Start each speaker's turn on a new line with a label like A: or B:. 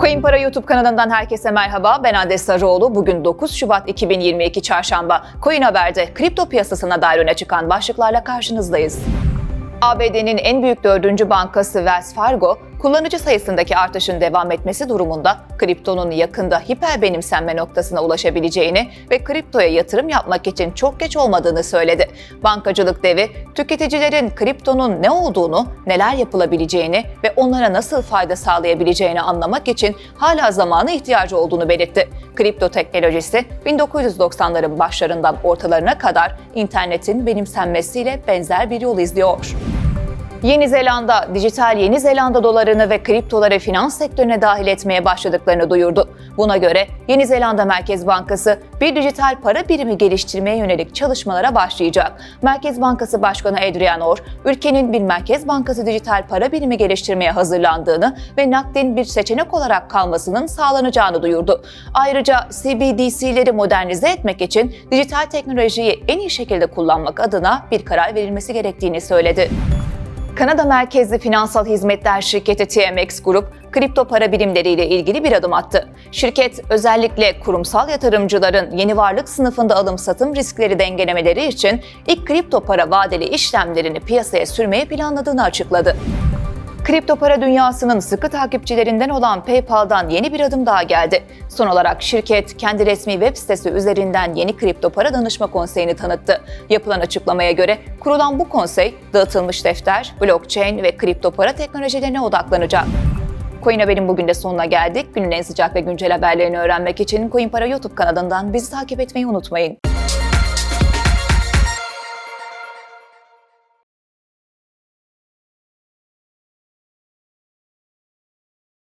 A: Coin Para YouTube kanalından herkese merhaba. Ben Hande Sarıoğlu. Bugün 9 Şubat 2022 Çarşamba. Coin Haber'de kripto piyasasına dair öne çıkan başlıklarla karşınızdayız. ABD'nin en büyük dördüncü bankası Wells Fargo, kullanıcı sayısındaki artışın devam etmesi durumunda kriptonun yakında hiper benimsenme noktasına ulaşabileceğini ve kriptoya yatırım yapmak için çok geç olmadığını söyledi. Bankacılık devi, tüketicilerin kriptonun ne olduğunu, neler yapılabileceğini ve onlara nasıl fayda sağlayabileceğini anlamak için hala zamanı ihtiyacı olduğunu belirtti. Kripto teknolojisi 1990'ların başlarından ortalarına kadar internetin benimsenmesiyle benzer bir yol izliyor. Yeni Zelanda, dijital Yeni Zelanda dolarını ve kriptoları finans sektörüne dahil etmeye başladıklarını duyurdu. Buna göre Yeni Zelanda Merkez Bankası bir dijital para birimi geliştirmeye yönelik çalışmalara başlayacak. Merkez Bankası Başkanı Adrian Orr, ülkenin bir Merkez Bankası dijital para birimi geliştirmeye hazırlandığını ve nakdin bir seçenek olarak kalmasının sağlanacağını duyurdu. Ayrıca CBDC'leri modernize etmek için dijital teknolojiyi en iyi şekilde kullanmak adına bir karar verilmesi gerektiğini söyledi. Kanada merkezli finansal hizmetler şirketi TMX Group, kripto para birimleriyle ilgili bir adım attı. Şirket özellikle kurumsal yatırımcıların yeni varlık sınıfında alım satım riskleri dengelemeleri için ilk kripto para vadeli işlemlerini piyasaya sürmeyi planladığını açıkladı. Kripto para dünyasının sıkı takipçilerinden olan PayPal'dan yeni bir adım daha geldi. Son olarak şirket kendi resmi web sitesi üzerinden yeni kripto para danışma konseyini tanıttı. Yapılan açıklamaya göre kurulan bu konsey dağıtılmış defter, blockchain ve kripto para teknolojilerine odaklanacak. Coin Haber'in bugün de sonuna geldik. Günün en sıcak ve güncel haberlerini öğrenmek için Coin Para YouTube kanalından bizi takip etmeyi unutmayın.